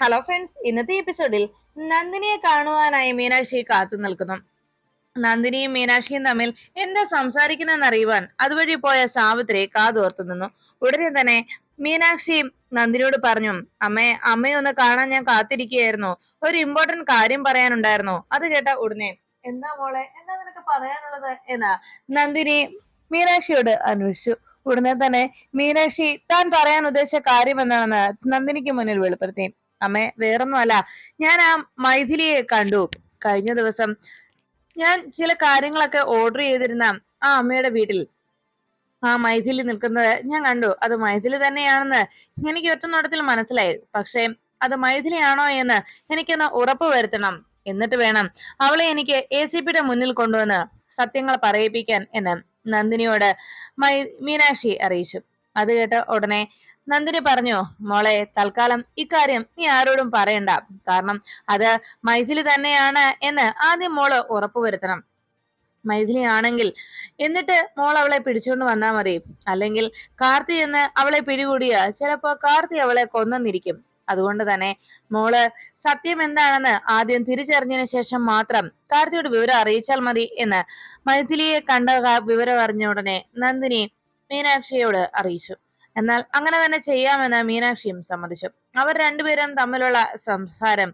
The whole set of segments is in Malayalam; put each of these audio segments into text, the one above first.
ഹലോ ഫ്രണ്ട്സ് ഇന്നത്തെ എപ്പിസോഡിൽ നന്ദിനിയെ കാണുവാനായി മീനാക്ഷി കാത്തു നിൽക്കുന്നു. നന്ദിനിയും മീനാക്ഷിയും തമ്മിൽ എന്താ സംസാരിക്കുന്നതെന്ന് അറിയുവാൻ അതുവഴി പോയ സാവിത്രി കാതോർത്തു നിന്നു. ഉടനെ തന്നെ മീനാക്ഷി നന്ദിനിയോട് പറഞ്ഞു അമ്മേ അമ്മയെ ഒന്ന് കാണാൻ ഞാൻ കാത്തിരിക്കുകയായിരുന്നു. ഒരു ഇമ്പോർട്ടന്റ് കാര്യം പറയാനുണ്ടായിരുന്നു. അത് കേട്ട ഉടനെ എന്താ മോളെ എന്താ നിനക്ക് പറയാനുള്ളത്? എന്നാ നന്ദിനി മീനാക്ഷിയോട് അന്വേഷിച്ചു. ഉടനെ തന്നെ മീനാക്ഷി താൻ പറയാൻ ഉദ്ദേശിച്ച കാര്യം എന്താണെന്ന് നന്ദിനിക്ക് മുന്നിൽ വെളിപ്പെടുത്തി. അമ്മേ വേറൊന്നുമല്ല. ഞാൻ ആ മൈഥിലിയെ കണ്ടു. കഴിഞ്ഞ ദിവസം ഞാൻ ചില കാര്യങ്ങളൊക്കെ ഓർഡർ ചെയ്തിരുന്ന ആ അമ്മയുടെ വീട്ടിൽ. ആ മൈഥിലി നിൽക്കുന്നത് ഞാൻ കണ്ടു. അത് മൈഥിലി തന്നെയാണെന്ന് എനിക്ക് ഒറ്റ നോട്ടത്തിൽ മനസ്സിലായി. പക്ഷേ അത് മൈഥിലിയാണോ എന്ന് എനിക്കൊന്ന് ഉറപ്പ് വരുത്തണം. എന്നിട്ട് വേണം അവളെ എനിക്ക് എ സി പിയുടെ മുന്നിൽ കൊണ്ടുവന്ന് സത്യങ്ങൾ പറയിപ്പിക്കാൻ എന്ന് നന്ദിനിയോട് മൈ മീനാക്ഷി അറിയിച്ചു. അത് കേട്ട ഉടനെ നന്ദിനി പറഞ്ഞു മോളെ തൽക്കാലം ഇക്കാര്യം നീ ആരോടും പറയണ്ട. കാരണം അത് മൈഥിലി തന്നെയാണ് എന്ന് ആദ്യം മോൾ ഉറപ്പുവരുത്തണം മൈഥിലി ആണെങ്കിൽ എന്നിട്ട് മോൾ അവളെ പിടിച്ചുകൊണ്ട് വന്നാൽ മതി. അല്ലെങ്കിൽ കാർത്തി എന്ന് അവളെ പിടികൂടിയ ചിലപ്പോ കാർത്തി അവളെ കൊന്നെന്നിരിക്കും. അതുകൊണ്ട് തന്നെ മോൾ സത്യം എന്താണെന്ന് ആദ്യം തിരിച്ചറിഞ്ഞതിന് ശേഷം മാത്രം കാർത്തിയോട് വിവരം അറിയിച്ചാൽ മതി എന്ന് മൈഥിലിയെ കണ്ട വിവരം അറിഞ്ഞ ഉടനെ നന്ദിനി മീനാക്ഷിയോട് അറിയിച്ചു. എന്നാൽ അങ്ങനെ തന്നെ ചെയ്യാമെന്ന് മീനാക്ഷിയും സമ്മതിച്ചു. അവർ രണ്ടുപേരും തമ്മിലുള്ള സംസാരം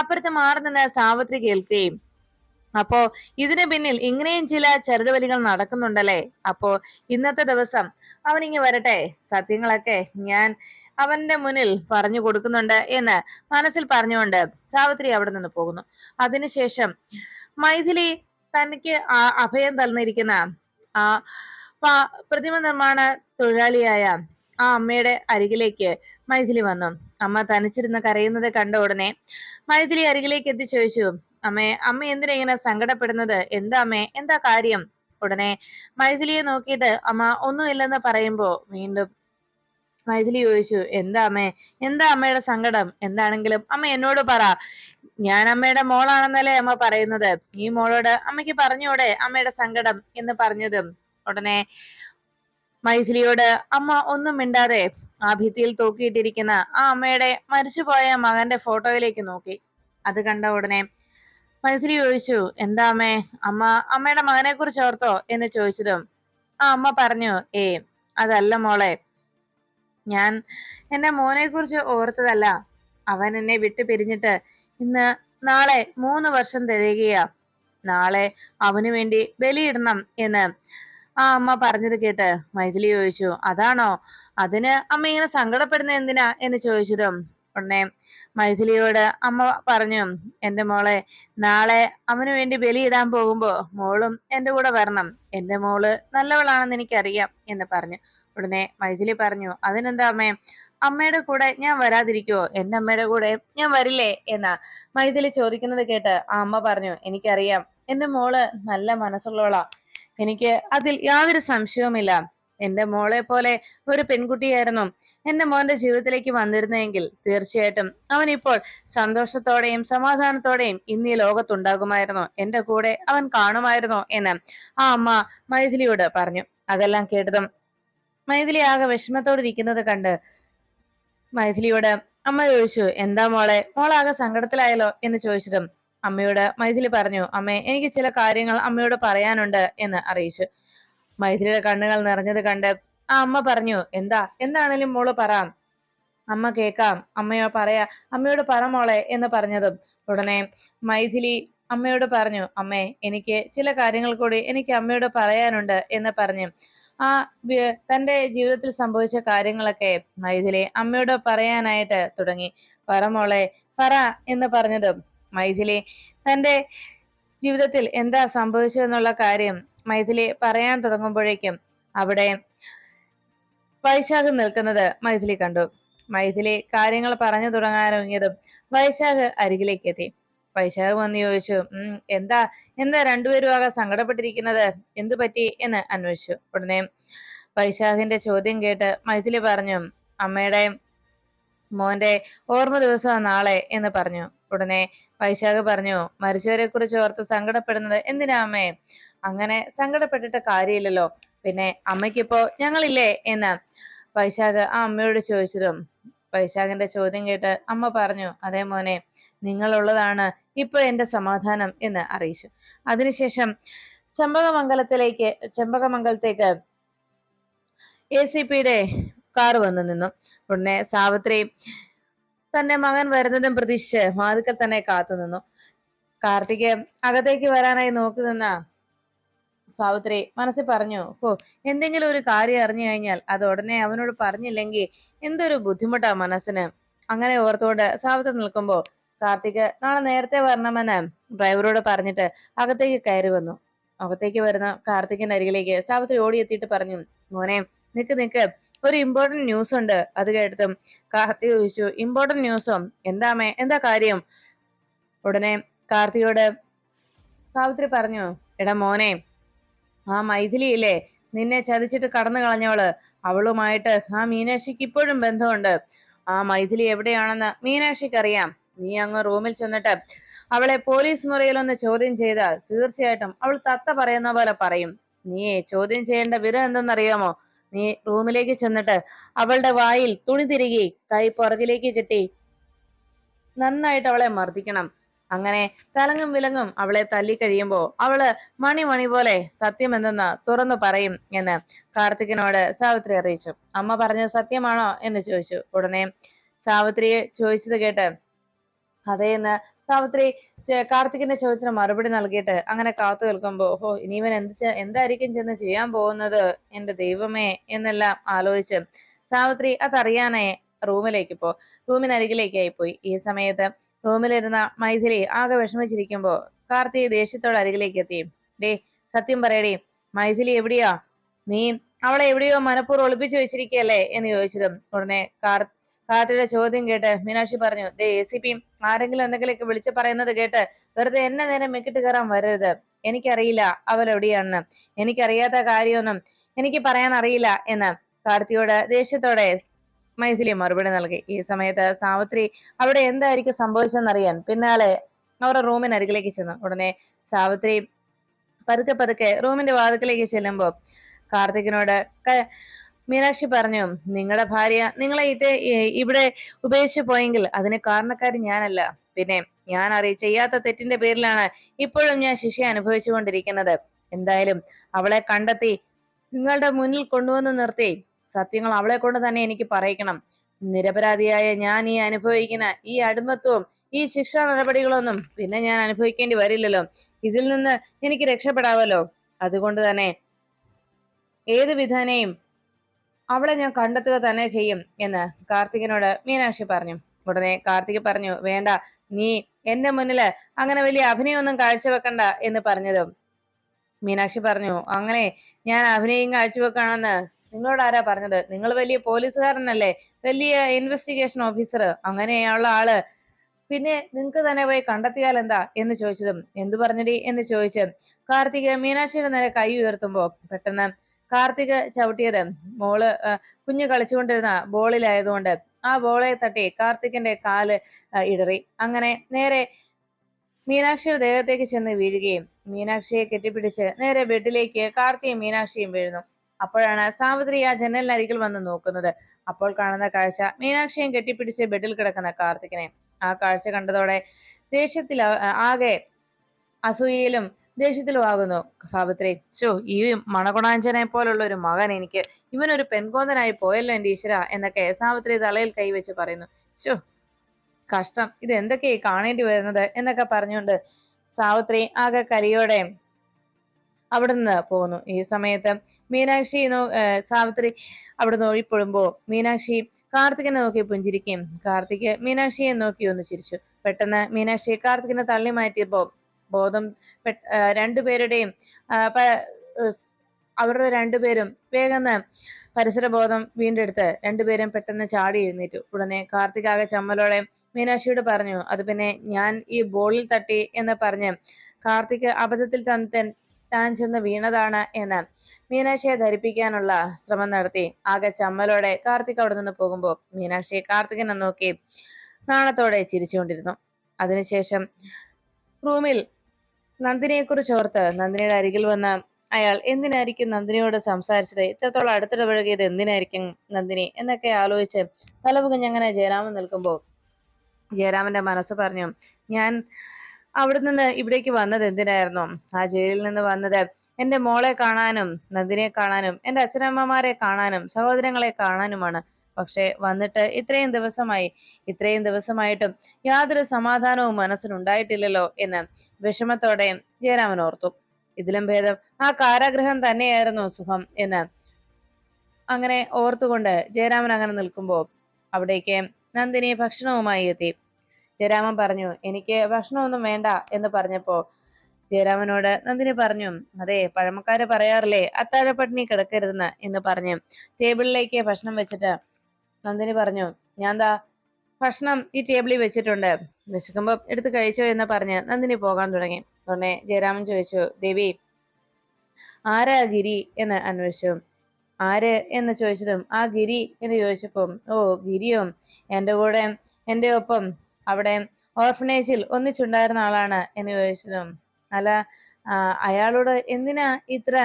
അപ്പുറത്ത് മാറി നിന്ന് സാവിത്രി കേൾക്കുകയും അപ്പോ ഇതിന് പിന്നിൽ ഇങ്ങനെയും ചില ചെറുതുവലികൾ നടക്കുന്നുണ്ടല്ലേ? അപ്പോ ഇന്നത്തെ ദിവസം അവനിങ്ങി വരട്ടെ. സത്യങ്ങളൊക്കെ ഞാൻ അവന്റെ മുന്നിൽ പറഞ്ഞു കൊടുക്കുന്നുണ്ട് എന്ന് മനസ്സിൽ പറഞ്ഞുകൊണ്ട് സാവിത്രി അവിടെ നിന്ന് പോകുന്നു. അതിനുശേഷം മൈഥിലി തനിക്ക് അഭയം തന്നിരിക്കുന്ന ആ പ്രതിമ നിർമ്മാണ തൊഴിലാളിയായ ആ അമ്മയുടെ അരികിലേക്ക് മൈഥിലി വന്നു. അമ്മ തനിച്ചിരുന്ന് കരയുന്നത് കണ്ട ഉടനെ മൈഥിലി അരികിലേക്ക് എത്തി ചോദിച്ചു അമ്മേ അമ്മ എന്തിനാ ഇങ്ങനെ സങ്കടപ്പെടുന്നത്? എന്താ അമ്മേ? എന്താ കാര്യം? ഉടനെ മൈഥിലിയെ നോക്കിയിട്ട് അമ്മ ഒന്നുമില്ലെന്ന് പറയുമ്പോ വീണ്ടും മൈഥിലി ചോദിച്ചു എന്താ അമ്മേ? എന്താ അമ്മയുടെ സങ്കടം? എന്താണെങ്കിലും അമ്മ എന്നോട് പറ. ഞാൻ അമ്മയുടെ മോളാണെന്നല്ലേ അമ്മ പറയുന്നത്. ഈ മോളോട് അമ്മയ്ക്ക് പറഞ്ഞൂടെ അമ്മയുടെ സങ്കടം? എന്ന് പറഞ്ഞതും ഉടനെ മൈഥിലിയോട് അമ്മ ഒന്നും മിണ്ടാതെ. ആ ഭിത്തിയിൽ തൂക്കിയിട്ടിരിക്കുന്ന ആ അമ്മയുടെ മരിച്ചുപോയ മകന്റെ ഫോട്ടോയിലേക്ക് നോക്കി. അത് കണ്ട ഉടനെ മൈഥിലി ചോദിച്ചു എന്താ അമ്മേ? അമ്മ അമ്മയുടെ മകനെ കുറിച്ച് ഓർത്തോ? എന്ന് ചോദിച്ചതും ആ അമ്മ പറഞ്ഞു ഏ അതല്ല മോളെ. ഞാൻ എന്റെ മോനെ കുറിച്ച് ഓർത്തതല്ല. അവൻ എന്നെ വിട്ടു പിരിഞ്ഞിട്ട് ഇന്ന് നാളെ മൂന്ന് വർഷം തികയുകയാ. നാളെ അവനു വേണ്ടി ബലിയിടണം എന്ന് ആ അമ്മ പറഞ്ഞത് കേട്ട്. മൈഥിലി ചോദിച്ചു അതാണോ? അതിന് അമ്മ ഇങ്ങനെ സങ്കടപ്പെടുന്ന എന്തിനാ? എന്ന് ചോദിച്ചതും ഉടനെ മൈഥിലിയോട് അമ്മ പറഞ്ഞു എന്റെ മോളെ നാളെ അവന് വേണ്ടി ബലിയിടാൻ പോകുമ്പോ മോളും എന്റെ കൂടെ വരണം. എന്റെ മോൾ നല്ലവളാണെന്ന് എനിക്കറിയാം എന്ന് പറഞ്ഞു. ഉടനെ മൈഥിലി പറഞ്ഞു അതിനെന്താ അമ്മേ? അമ്മയുടെ കൂടെ ഞാൻ വരാതിരിക്കുവോ? എന്റെ അമ്മയുടെ കൂടെ ഞാൻ വരില്ലേ? എന്നാ മൈഥിലി ചോദിക്കുന്നത് കേട്ട് ആ അമ്മ പറഞ്ഞു എനിക്കറിയാം. എന്റെ മോൾ നല്ല മനസ്സുള്ളവളാ. എനിക്ക് അതിൽ യാതൊരു സംശയവുമില്ല. എന്റെ മോളെ പോലെ ഒരു പെൺകുട്ടിയായിരുന്നു എന്റെ മോന്റെ ജീവിതത്തിലേക്ക് വന്നിരുന്നെങ്കിൽ തീർച്ചയായിട്ടും അവൻ ഇപ്പോൾ സന്തോഷത്തോടെയും സമാധാനത്തോടെയും ഇന്നീ ലോകത്തുണ്ടാകുമായിരുന്നു. എന്റെ കൂടെ അവൻ കാണുമായിരുന്നോ എന്ന് ആ അമ്മ മൈഥിലിയോട് പറഞ്ഞു. അതെല്ലാം കേട്ടതും മൈഥിലി ആകെ വിഷമത്തോടിരിക്കുന്നത് കണ്ട് മൈഥിലിയോട് അമ്മ ചോദിച്ചു എന്താ മോളെ? മോളാകെ സങ്കടത്തിലായല്ലോ? എന്ന് ചോദിച്ചതും അമ്മയോട് മൈഥിലി പറഞ്ഞു അമ്മേ എനിക്ക് ചില കാര്യങ്ങൾ അമ്മയോട് പറയാനുണ്ട് എന്ന് അറിയിച്ചു. മൈഥിലിയുടെ കണ്ണുകൾ നിറഞ്ഞത് കണ്ട് ആ അമ്മ പറഞ്ഞു എന്താ? എന്താണേലും മോൾ പറ. അമ്മ കേക്കാം അമ്മയോ പറയാ അമ്മയോട് പറ മോളെ എന്ന് പറഞ്ഞതും. ഉടനെ മൈഥിലി അമ്മയോട് പറഞ്ഞു അമ്മേ എനിക്ക് ചില കാര്യങ്ങൾ കൂടി എനിക്ക് അമ്മയോട് പറയാനുണ്ട് എന്ന് പറഞ്ഞു. ആ തന്റെ ജീവിതത്തിൽ സംഭവിച്ച കാര്യങ്ങളൊക്കെ മൈഥിലി അമ്മയോട് പറയാനായിട്ട് തുടങ്ങി. പറ മോളെ പറ എന്ന് പറഞ്ഞതും മൈഥിലി തന്റെ ജീവിതത്തിൽ എന്താ സംഭവിച്ചതെന്നുള്ള കാര്യം മൈഥിലി പറയാൻ തുടങ്ങുമ്പോഴേക്കും അവിടെ വൈശാഖ് നിൽക്കുന്നത് മൈഥിലി കണ്ടു. മൈഥിലി കാര്യങ്ങൾ പറഞ്ഞു തുടങ്ങാനൊങ്ങിയതും വൈശാഖ് അരികിലേക്ക് എത്തി. വൈശാഖ് വന്ന് ചോദിച്ചു എന്താ എന്താ രണ്ടുപേരും ആകെ സങ്കടപ്പെട്ടിരിക്കുന്നത്? എന്തു പറ്റി? എന്ന് അന്വേഷിച്ചു. ഉടനെ വൈശാഖിന്റെ ചോദ്യം കേട്ട് മൈഥിലി പറഞ്ഞു അമ്മയുടെ മോന്റെ ഓർമ്മ ദിവസമാണ് നാളെ എന്ന് പറഞ്ഞു. ഉടനെ വൈശാഖ് പറഞ്ഞു മരിച്ചവരെ കുറിച്ച് ഓർത്ത് സങ്കടപ്പെടുന്നത് എന്തിനാ അമ്മേ? അങ്ങനെ സങ്കടപ്പെട്ടിട്ട് കാര്യമില്ലല്ലോ. പിന്നെ അമ്മയ്ക്കിപ്പോ ഞങ്ങളില്ലേ എന്ന് വൈശാഖ് ആ അമ്മയോട് ചോദിച്ചതും വൈശാഖിന്റെ ചോദ്യം കേട്ട് അമ്മ പറഞ്ഞു അതേ മോനെ നിങ്ങളുള്ളതാണ് ഇപ്പൊ എന്റെ സമാധാനം എന്ന് അറിയിച്ചു. അതിനുശേഷം ചെമ്പകമംഗലത്തിലേക്ക് ചെമ്പകമംഗലത്തേക്ക് എ സി പിയുടെ കാർ വന്നു നിന്നു. ഉടനെ സാവിത്രി തന്റെ മകൻ വരുന്നതും പ്രതീക്ഷിച്ച് മാതൃക തന്നെ കാത്തു നിന്നു. കാർത്തിക് അകത്തേക്ക് വരാനായി നോക്കി നിന്ന സാവിത്രി മനസ്സിൽ പറഞ്ഞു ഓ എന്തെങ്കിലും ഒരു കാര്യം അറിഞ്ഞു കഴിഞ്ഞാൽ അത് ഉടനെ അവനോട് പറഞ്ഞില്ലെങ്കിൽ എന്തൊരു ബുദ്ധിമുട്ടാ മനസ്സിന്. അങ്ങനെ ഓർത്തോണ്ട് സാവിത്രി നിൽക്കുമ്പോ കാർത്തിക് നാളെ നേരത്തെ വരണമെന്ന് ഡ്രൈവറോട് പറഞ്ഞിട്ട് അകത്തേക്ക് കയറി വന്നു. അകത്തേക്ക് വരുന്ന കാർത്തികിന്റെ അരികിലേക്ക് സാവിത്രി ഓടിയെത്തിയിട്ട് പറഞ്ഞു മോനെ നിക്ക് നിക്ക് ഒരു ഇമ്പോർട്ടന്റ് ന്യൂസ് ഉണ്ട്. അത് കേട്ടതും കാർത്തി ചോദിച്ചു ഇമ്പോർട്ടന്റ് ന്യൂസോ എന്താമേ എന്താ കാര്യം? ഉടനെ കാർത്തിയോട് സാവിത്രി പറഞ്ഞു എടാ മോനെ ആ മൈഥിലിയില്ലേ നിന്നെ ചതിച്ചിട്ട് കടന്നു കളഞ്ഞവൾ. അവളുമായിട്ട് ആ മീനാക്ഷിക്ക് ഇപ്പോഴും ബന്ധമുണ്ട്. ആ മൈഥിലി എവിടെയാണെന്ന് മീനാക്ഷിക്ക് അറിയാം നീ അങ്ങ് റൂമിൽ ചെന്നിട്ട് അവളെ പോലീസ് മുറിയിൽ ഒന്ന് ചോദ്യം ചെയ്താൽ തീർച്ചയായിട്ടും അവൾ തത്ത പറയുന്ന പോലെ പറയും. നീ ചോദ്യം ചെയ്യേണ്ട വിധം എന്തെന്നറിയാമോ? നീ റൂമിലേക്ക് ചെന്നിട്ട് അവളുടെ വായിൽ തുണി തിരികെ കൈ പുറകിലേക്ക് കെട്ടി നന്നായിട്ട് അവളെ മർദ്ദിക്കണം. അങ്ങനെ തലങ്ങും വിലങ്ങും അവളെ തല്ലി കഴിയുമ്പോ അവൾ മണി മണി പോലെ സത്യം എന്തെന്ന് തുറന്നു പറയും എന്ന് കാർത്തികനോട് സാവിത്രി അറിയിച്ചു. അമ്മ പറഞ്ഞത് സത്യമാണോ എന്ന് ചോദിച്ചു. ഉടനെ സാവിത്രിയെ ചോദിച്ചത് കേട്ട് അതേന്ന്. സാവിത്രി കാർത്തികന്റെ ചോദ്യത്തിന് മറുപടി നൽകിയിട്ട് അങ്ങനെ കാത്തു നിൽക്കുമ്പോ ഓഹോ ഇനി ഇവൻ എന്ത് എന്തായിരിക്കും ചെന്ന് ചെയ്യാൻ പോകുന്നത്? എന്റെ ദൈവമേ എന്നെല്ലാം ആലോചിച്ച്. സാവിത്രി അതറിയാനായി റൂമിലേക്ക് പോ. റൂമിനരികിലേക്കായി പോയി ഈ സമയത്ത് റൂമിലിരുന്ന മൈഥിലി ആകെ വിഷമിച്ചിരിക്കുമ്പോ കാർത്തി ദേഷ്യത്തോടെ അരികിലേക്ക് എത്തി ഡേ സത്യം പറയടി മൈഥിലി എവിടെയാ? നീ അവളെ എവിടെയോ മനഃപൂർവം ഒളിപ്പിച്ചു വെച്ചിരിക്കുകയല്ലേ എന്ന് ചോദിച്ചതും ഉടനെ കാർ കാർത്തിയുടെ ചോദ്യം കേട്ട് മീനാക്ഷി പറഞ്ഞു ദേ എ സി പി ആരെങ്കിലും എന്തെങ്കിലുമൊക്കെ വിളിച്ചു പറയുന്നത് കേട്ട് വെറുതെ എന്നെ നേരെ മെക്കിട്ട് കയറാൻ വരരുത്. എനിക്കറിയില്ല അവൾ എവിടെയാണെന്ന്. എനിക്കറിയാത്ത കാര്യമൊന്നും എനിക്ക് പറയാൻ അറിയില്ല എന്ന് കാർത്തിയോട് ദേഷ്യത്തോടെ മൈഥിലി മറുപടി നൽകി. ഈ സമയത്ത് സാവിത്രി അവിടെ എന്തായിരിക്കും സംഭവിച്ചെന്നറിയാൻ പിന്നാലെ അവരുടെ റൂമിനരികിലേക്ക് ചെന്നു. ഉടനെ സാവിത്രി പതുക്കെ പതുക്കെ റൂമിന്റെ വാതിക്കലേക്ക് ചെല്ലുമ്പോ കാർത്തികിനോട് മീനാക്ഷി പറഞ്ഞു നിങ്ങളുടെ ഭാര്യ നിങ്ങളെ ഇത് ഇവിടെ ഉപേക്ഷിച്ചു പോയെങ്കിൽ അതിന് കാരണക്കാരി ഞാനല്ല. പിന്നെ ഞാൻ അറിയ ചെയ്യാത്ത തെറ്റിന്റെ പേരിലാണ് ഇപ്പോഴും ഞാൻ ശിക്ഷ അനുഭവിച്ചുകൊണ്ടിരിക്കുന്നത് എന്തായാലും അവളെ കണ്ടെത്തി നിങ്ങളുടെ മുന്നിൽ കൊണ്ടുവന്ന് നിർത്തി. സത്യങ്ങൾ അവളെ കൊണ്ട് തന്നെ എനിക്ക് പറയിക്കണം. നിരപരാധിയായ ഞാൻ ഈ അനുഭവിക്കുന്ന ഈ അടിമത്വവും ഈ ശിക്ഷാ നടപടികളൊന്നും പിന്നെ ഞാൻ അനുഭവിക്കേണ്ടി വരില്ലല്ലോ. ഇതിൽ നിന്ന് എനിക്ക് രക്ഷപ്പെടാവല്ലോ. അതുകൊണ്ട് തന്നെ ഏത് വിധാനയും അവളെ ഞാൻ കണ്ടെത്തുക തന്നെ ചെയ്യും എന്ന് കാർത്തികനോട് മീനാക്ഷി പറഞ്ഞു. ഉടനെ കാർത്തിക് പറഞ്ഞു വേണ്ട നീ എന്റെ മുന്നിൽ അങ്ങനെ വലിയ അഭിനയമൊന്നും കാഴ്ചവെക്കണ്ട എന്ന് പറഞ്ഞതും. മീനാക്ഷി പറഞ്ഞു അങ്ങനെ ഞാൻ അഭിനയം കാഴ്ചവെക്കണമെന്ന് നിങ്ങളോട് ആരാ പറഞ്ഞത്? നിങ്ങൾ വലിയ പോലീസുകാരനല്ലേ? വലിയ ഇൻവെസ്റ്റിഗേഷൻ ഓഫീസർ അങ്ങനെയുള്ള ആൾ. പിന്നെ നിങ്ങൾക്ക് തന്നെ പോയി കണ്ടെത്തിയാൽ എന്താ? എന്ന് ചോദിച്ചതും എന്തു പറഞ്ഞടി? എന്ന് ചോദിച്ച് കാർത്തിക് മീനാക്ഷിയുടെ നേരെ കൈ ഉയർത്തുമ്പോ പെട്ടെന്ന് കാർത്തിക് ചവിട്ടിയത്. മോൾ കുഞ്ഞ് കളിച്ചുകൊണ്ടിരുന്ന ബോളിലായതുകൊണ്ട് ആ ബോളെ തട്ടി കാർത്തികിന്റെ കാൽ ഇടറി. അങ്ങനെ നേരെ മീനാക്ഷിയുടെ ദേഹത്തേക്ക് ചെന്ന് വീഴുകയും മീനാക്ഷിയെ കെട്ടിപ്പിടിച്ച് നേരെ ബെഡിലേക്ക് കാർത്തിയും മീനാക്ഷിയും വീഴുന്നു. അപ്പോഴാണ് സാവിത്രി ആ ജനലിനരികിൽ വന്ന് നോക്കുന്നത്. അപ്പോൾ കാണുന്ന കാഴ്ച മീനാക്ഷിയും കെട്ടിപ്പിടിച്ച് ബെഡിൽ കിടക്കുന്ന കാർത്തികിനെ. ആ കാഴ്ച കണ്ടതോടെ ദേഷ്യത്തിൽ ആകെ അസൂയയിലും ദേഷ്യത്തിലും ആകുന്നു സാവിത്രി ചോ ഈ മണകുണാഞ്ചനെ പോലുള്ള ഒരു മകൻ എനിക്ക് ഇവനൊരു പെൺകോന്തനായി പോയല്ലോ എന്റെ ഈശ്വര എന്നൊക്കെ സാവിത്രി തലയിൽ കൈവച്ച് പറയുന്നു. ചോ കഷ്ടം. ഇത് എന്തൊക്കെയായി കാണേണ്ടി വരുന്നത് എന്നൊക്കെ പറഞ്ഞുകൊണ്ട് സാവിത്രി ആകെ കരിയോടെ അവിടെ നിന്ന് പോകുന്നു ഈ സമയത്ത് മീനാക്ഷി സാവിത്രി അവിടെ നോക്കിപ്പെടുമ്പോ മീനാക്ഷി കാർത്തികനെ നോക്കി പുഞ്ചിരിക്കുകയും കാർത്തിക് മീനാക്ഷിയെ നോക്കി ഒന്ന് ചിരിച്ചു. പെട്ടെന്ന് മീനാക്ഷി കാർത്തികിനെ തള്ളി മാറ്റിയപ്പോ ബോധം രണ്ടുപേരുടെയും അവരുടെ രണ്ടുപേരും വേഗം പരിസരബോധം വീണ്ടെടുത്ത് രണ്ടുപേരും പെട്ടെന്ന് ചാടി എഴുന്നേറ്റു. ഉടനെ കാർത്തിക് ആകെ ചമ്മലോടെ മീനാക്ഷിയോട് പറഞ്ഞു അത് പിന്നെ ഞാൻ ഈ ബോളിൽ തട്ടി എന്ന് പറഞ്ഞ് കാർത്തിക് അബദ്ധത്തിൽ തൻ- താൻ ചെന്ന് വീണതാണ് എന്ന് മീനാക്ഷിയെ ധരിപ്പിക്കാനുള്ള ശ്രമം നടത്തി. ആകെ ചമ്മലോടെ കാർത്തിക് അവിടെ നിന്ന് പോകുമ്പോൾ മീനാക്ഷി കാർത്തികനെ നോക്കി നാണത്തോടെ ചിരിച്ചുകൊണ്ടിരുന്നു. അതിനുശേഷം റൂമിൽ നന്ദിനിയെ കുറിച്ച് ഓർത്ത് നന്ദിനിയുടെ അരികിൽ വന്ന അയാൾ എന്തിനായിരിക്കും നന്ദിനിയോട് സംസാരിച്ചത്? ഇത്രത്തോളം അടുത്തിടപഴകിയത് എന്തിനായിരിക്കും നന്ദിനി? എന്നൊക്കെ ആലോചിച്ച് തലപുകഞ്ഞങ്ങനെ ജയരാമൻ നിൽക്കുമ്പോൾ ജയരാമന്റെ മനസ്സ് പറഞ്ഞു ഞാൻ അവിടെ നിന്ന് ഇവിടേക്ക് വന്നത് എന്തിനായിരുന്നു? ആ ജയിലിൽ നിന്ന് വന്നത് എന്റെ മോളെ കാണാനും നന്ദിനിയെ കാണാനും എന്റെ അച്ഛനമ്മമാരെ കാണാനും സഹോദരങ്ങളെ കാണാനുമാണ്. പക്ഷെ വന്നിട്ട് ഇത്രയും ദിവസമായി ഇത്രയും ദിവസമായിട്ടും യാതൊരു സമാധാനവും മനസ്സിനുണ്ടായിട്ടില്ലല്ലോ എന്ന് വിഷമത്തോടെ ജയരാമൻ ഓർത്തു. ഇതിലും ഭേദം ആ കാരാഗ്രഹം തന്നെയായിരുന്നു സുഖം എന്ന് അങ്ങനെ ഓർത്തുകൊണ്ട് ജയരാമൻ അങ്ങനെ നിൽക്കുമ്പോൾ അവിടേക്ക് നന്ദിനി ഭക്ഷണവുമായി എത്തി. ജയരാമൻ പറഞ്ഞു എനിക്ക് ഭക്ഷണമൊന്നും വേണ്ട എന്ന് പറഞ്ഞപ്പോ ജയരാമനോട് നന്ദിനി പറഞ്ഞു അതെ പഴമക്കാര് പറയാറില്ലേ അത്താഴപ്പട്ടിണി കിടക്കരുതെന്ന് എന്ന് പറഞ്ഞു ടേബിളിലേക്ക് ഭക്ഷണം വെച്ചിട്ട് നന്ദിനി പറഞ്ഞു ഞാൻ എന്താ ഭക്ഷണം ഈ ടേബിളിൽ വെച്ചിട്ടുണ്ട്. വിശക്കുമ്പോ എടുത്ത് കഴിച്ചോ എന്ന് പറഞ്ഞ് നന്ദിനി പോകാൻ തുടങ്ങി. ഉടനെ ജയരാമൻ ചോദിച്ചു ദേവി ആരാ ഗിരി എന്ന് അന്വേഷിച്ചു. ആര് എന്ന് ചോദിച്ചതും ആ ഗിരി എന്ന് ചോദിച്ചപ്പം ഓ ഗിരിയോ എന്റെ കൂടെ എന്റെ ഒപ്പം അവിടെ ഓർഫനേജിൽ ഒന്നിച്ചുണ്ടായിരുന്ന ആളാണ് എന്ന് ചോദിച്ചതും അല്ല അയാളോട് എന്തിനാ ഇത്ര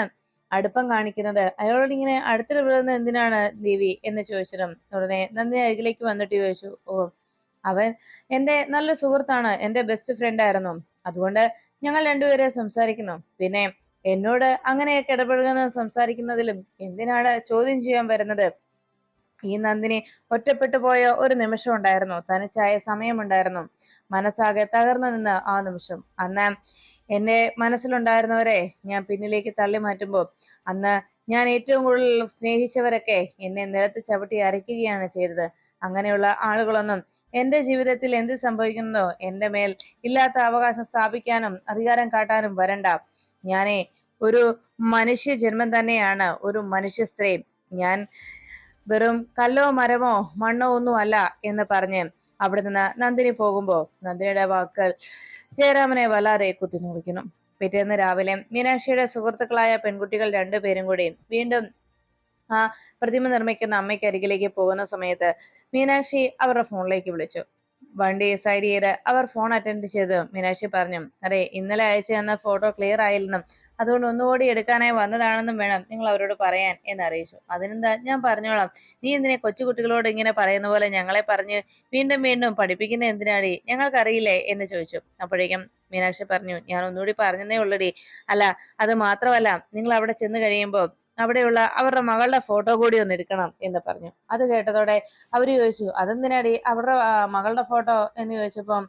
അടുപ്പം കാണിക്കുന്നത്. അയാളോട് ഇങ്ങനെ അടുത്തിടപെടുന്നത് എന്തിനാണ് ദേവി? എന്ന് ചോദിച്ചതും ഉടനെ നന്ദി അരികിലേക്ക് വന്നിട്ട് ചോദിച്ചു. ഓ അവൻ എന്റെ നല്ല സുഹൃത്താണ്. എന്റെ ബെസ്റ്റ് ഫ്രണ്ട് ആയിരുന്നു. അതുകൊണ്ട് ഞങ്ങൾ രണ്ടുപേരെ സംസാരിക്കുന്നു. പിന്നെ എന്നോട് അങ്ങനെയൊക്കെ ഇടപെടുന്ന സംസാരിക്കുന്നതിലും എന്തിനാണ് ചോദ്യം ചെയ്യാൻ വരുന്നത്? ഈ നന്ദിനി ഒറ്റപ്പെട്ടു പോയ ഒരു നിമിഷം ഉണ്ടായിരുന്നു. തനിച്ചായ സമയമുണ്ടായിരുന്നു മനസ്സാകെ തകർന്നു നിന്ന് ആ നിമിഷം. അന്ന് എന്റെ മനസ്സിലുണ്ടായിരുന്നവരെ ഞാൻ പിന്നിലേക്ക് തള്ളി മാറ്റുമ്പോൾ അന്ന് ഞാൻ ഏറ്റവും കൂടുതൽ സ്നേഹിച്ചവരൊക്കെ എന്നെ നിലത്ത് ചവിട്ടി അരയ്ക്കുകയാണ് ചെയ്തത്. അങ്ങനെയുള്ള ആളുകളൊന്നും എന്റെ ജീവിതത്തിൽ എന്ത് സംഭവിക്കുന്നതോ എന്റെ മേൽ ഇല്ലാത്ത അവകാശം സ്ഥാപിക്കാനും അധികാരം കാട്ടാനും വരണ്ട. ഞാനേ ഒരു മനുഷ്യ ജന്മം തന്നെയാണ് ഒരു മനുഷ്യ സ്ത്രീ. ഞാൻ വെറും കല്ലോ മരമോ മണ്ണോ ഒന്നും അല്ല എന്ന് പറഞ്ഞ് അവിടെ നിന്ന് നന്ദിനി പോകുമ്പോ നന്ദിനിയുടെ വാക്കുകൾ ജയരാമനെ വല്ലാതെ കുത്തിനുറിക്കുന്നു പിറ്റേന്ന് രാവിലെ മീനാക്ഷിയുടെ സുഹൃത്തുക്കളായ പെൺകുട്ടികൾ രണ്ടുപേരും കൂടി വീണ്ടും ആ പ്രതിമ നിർമ്മിക്കുന്ന അമ്മയ്ക്ക് അരികിലേക്ക് പോകുന്ന സമയത്ത് മീനാക്ഷി അവരുടെ ഫോണിലേക്ക് വിളിച്ചു. വണ്ടി സൈഡ് ചെയ്ത് അവർ ഫോൺ അറ്റൻഡ് ചെയ്തു മീനാക്ഷി പറഞ്ഞു അതെ ഇന്നലെ അയച്ചു തന്ന ഫോട്ടോ ക്ലിയർ ആയില്ലെന്നും അതുകൊണ്ട് ഒന്നുകൂടി എടുക്കാനായി വന്നതാണെന്നും വേണം നിങ്ങൾ അവരോട് പറയാൻ എന്ന് അറിയിച്ചു. അതിനെന്താ? ഞാൻ പറഞ്ഞോളാം. നീ എന്തിനെ കൊച്ചുകുട്ടികളോട് ഇങ്ങനെ പറയുന്ന പോലെ ഞങ്ങളെ പറഞ്ഞ് വീണ്ടും വീണ്ടും പഠിപ്പിക്കുന്ന എന്തിനാടി? ഞങ്ങൾക്കറിയില്ലേ എന്ന് ചോദിച്ചു. അപ്പോഴേക്കും മീനാക്ഷി പറഞ്ഞു ഞാൻ ഒന്നുകൂടി പറഞ്ഞതേ ഉള്ളടി. അല്ല അത് മാത്രമല്ല നിങ്ങൾ അവിടെ ചെന്ന് കഴിയുമ്പോൾ അവിടെയുള്ള അവരുടെ മകളുടെ ഫോട്ടോ കൂടി ഒന്ന് എടുക്കണം എന്ന് പറഞ്ഞു. അത് കേട്ടതോടെ അവർ ചോദിച്ചു അതെന്തിനാടി? അവരുടെ മകളുടെ ഫോട്ടോ? എന്ന് ചോദിച്ചപ്പം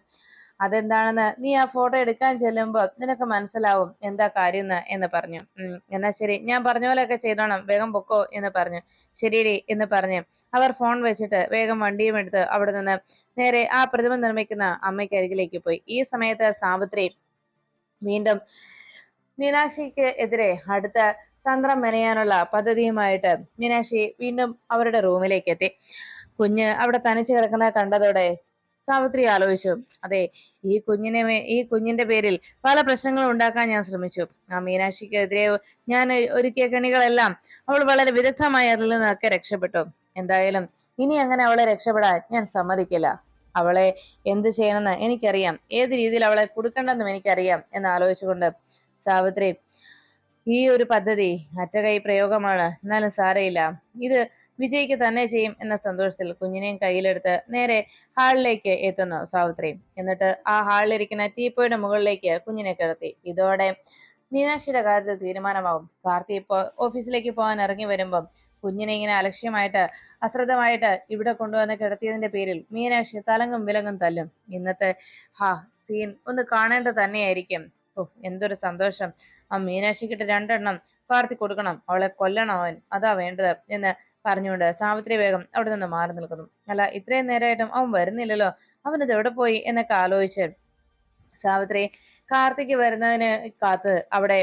അതെന്താണെന്ന് നീ ആ ഫോട്ടോ എടുക്കാൻ ചെല്ലുമ്പോൾ നിനക്ക് മനസ്സിലാവും എന്താ കാര്യം എന്ന് പറഞ്ഞു. എന്നാ ശരി. ഞാൻ പറഞ്ഞ പോലെയൊക്കെ ചെയ്തോണം. വേഗം പൊക്കോ എന്ന് പറഞ്ഞു. ശരിയടി എന്ന് പറഞ്ഞ് അവർ ഫോൺ വെച്ചിട്ട് വേഗം വണ്ടിയും എടുത്ത് അവിടെ നിന്ന് നേരെ ആ പ്രതിമ നിർമ്മിക്കുന്ന അമ്മയ്ക്ക് അരികിലേക്ക് പോയി. ഈ സമയത്ത് സാവിത്രി വീണ്ടും മീനാക്ഷിക്ക് എതിരെ അടുത്ത തന്ത്രം മെനയാനുള്ള പദ്ധതിയുമായിട്ട് മീനാക്ഷി വീണ്ടും അവരുടെ റൂമിലേക്ക് എത്തി. കുഞ്ഞ് അവിടെ തനിച്ച് കിടക്കുന്ന കണ്ടതോടെ സാവിത്രി ആലോചിച്ചു. അതെ ഈ കുഞ്ഞിനെ ഈ കുഞ്ഞിന്റെ പേരിൽ പല പ്രശ്നങ്ങളും ഉണ്ടാക്കാൻ ഞാൻ ശ്രമിച്ചു. ആ മീനാക്ഷിക്കെതിരെ ഞാൻ ഒരുക്കിയ കണികളെല്ലാം അവൾ വളരെ വിദഗ്ധമായി അതിൽ നിന്നൊക്കെ രക്ഷപ്പെട്ടു. എന്തായാലും ഇനി അങ്ങനെ അവളെ രക്ഷപ്പെടാൻ ഞാൻ സമ്മതിക്കില്ല. അവളെ എന്ത് ചെയ്യണമെന്ന് എനിക്കറിയാം. ഏത് രീതിയിൽ അവളെ കൊടുക്കണ്ടെന്നും എനിക്കറിയാം എന്ന് ആലോചിച്ചുകൊണ്ട് സാവിത്രി ഈ ഒരു പദ്ധതി അറ്റകൈ പ്രയോഗമാണ്. എന്നാലും സാരയില്ല ഇത് വിജയിക്ക് തന്നെ ചെയ്യും എന്ന സന്തോഷത്തിൽ കുഞ്ഞിനെയും കയ്യിലെടുത്ത് നേരെ ഹാളിലേക്ക് എത്തുന്നു സാവിത്രി. എന്നിട്ട് ആ ഹാളിലിരിക്കുന്ന ടീപ്പോയുടെ മുകളിലേക്ക് കുഞ്ഞിനെ കിടത്തി. ഇതോടെ മീനാക്ഷിയുടെ കാര്യത്തിൽ തീരുമാനമാവും കാർത്തി ഇപ്പോ ഓഫീസിലേക്ക് പോകാൻ ഇറങ്ങി വരുമ്പം കുഞ്ഞിനെ ഇങ്ങനെ അലക്ഷ്യമായിട്ട് അശ്രദ്ധമായിട്ട് ഇവിടെ കൊണ്ടുവന്ന് കിടത്തിയതിന്റെ പേരിൽ മീനാക്ഷി തലങ്ങും വിലങ്ങും തല്ലും. ഇന്നത്തെ ഹാ സീൻ ഒന്ന് കാണേണ്ടത് തന്നെയായിരിക്കും. എന്തൊരു സന്തോഷം. ആ മീനാക്ഷിക്കിട്ട് രണ്ടെണ്ണം പാർത്തി കൊടുക്കണം. അവളെ കൊല്ലണം അവൻ. അതാ വേണ്ടത് എന്ന് പറഞ്ഞുകൊണ്ട് സാവിത്രി വേഗം അവിടെ നിന്ന് മാറി നിൽക്കുന്നു. അല്ല ഇത്രയും നേരമായിട്ടും അവൻ വരുന്നില്ലല്ലോ. അവനത് എവിടെ പോയി എന്നൊക്കെ ആലോചിച്ച് സാവിത്രി കാർത്തിക്ക് വരുന്നതിന് കാത്ത് അവിടെ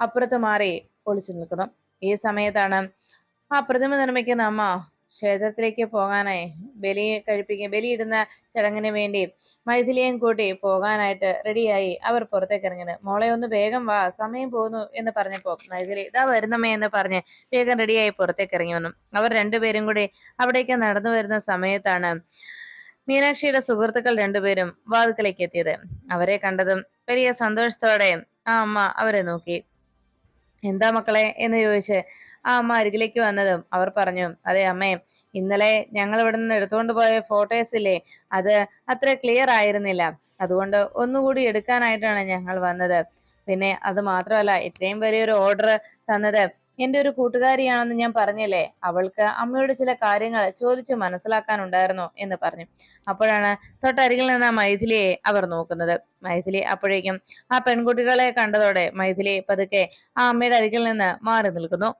അപ്പുറത്ത് മാറി ഒളിച്ചു നിൽക്കുന്നു. ഈ സമയത്താണ് ആ പ്രതിമ നിർമ്മിക്കുന്ന അമ്മ ക്ഷേത്രത്തിലേക്ക് പോകാനായി ബലി കഴിപ്പിക്കുക ബലിയിടുന്ന ചടങ്ങിന് വേണ്ടി മൈഥിലിയും കൂട്ടി പോകാനായിട്ട് റെഡിയായി അവർ പുറത്തേക്ക് ഇറങ്ങിയത് മോളെ ഒന്ന് വേഗം വാ സമയം പോകുന്നു എന്ന് പറഞ്ഞപ്പോ മൈഥിലി ഇതാ വരുന്നമ്മേ എന്ന് പറഞ്ഞ് വേഗം റെഡിയായി പുറത്തേക്ക് ഇറങ്ങി വന്നു. അവർ രണ്ടുപേരും കൂടി അവിടേക്ക് നടന്നു വരുന്ന സമയത്താണ് മീനാക്ഷിയുടെ സുഹൃത്തുക്കൾ രണ്ടുപേരും വാതുക്കലേക്ക് എത്തിയത്. അവരെ കണ്ടതും വലിയ സന്തോഷത്തോടെ ആ അമ്മ അവരെ നോക്കി. എന്താ മക്കളെ? എന്ന് ചോദിച്ച് ആ അമ്മ അരികിലേക്ക് വന്നതും അവർ പറഞ്ഞു അതെ അമ്മേ ഇന്നലെ ഞങ്ങൾ ഇവിടെ നിന്ന് എടുത്തുകൊണ്ട് പോയ ഫോട്ടോസ് ഇല്ലേ അത് അത്ര ക്ലിയർ ആയിരുന്നില്ല. അതുകൊണ്ട് ഒന്നുകൂടി എടുക്കാനായിട്ടാണ് ഞങ്ങൾ വന്നത്. പിന്നെ അത് മാത്രമല്ല ഇത്രയും വലിയൊരു ഓർഡർ തന്നത് എന്റെ ഒരു കൂട്ടുകാരിയാണെന്ന് ഞാൻ പറഞ്ഞില്ലേ അവൾക്ക് അമ്മയോട് ചില കാര്യങ്ങൾ ചോദിച്ചു മനസ്സിലാക്കാനുണ്ടായിരുന്നു എന്ന് പറഞ്ഞു. അപ്പോഴാണ് തൊട്ടരികിൽ നിന്ന് മൈഥിലിയെ അവർ നോക്കുന്നത്. മൈഥിലി അപ്പോഴേക്കും ആ പെൺകുട്ടികളെ കണ്ടതോടെ മൈഥിലി പതുക്കെ ആ അമ്മയുടെ അരികിൽ നിന്ന് മാറി നിൽക്കുന്നു.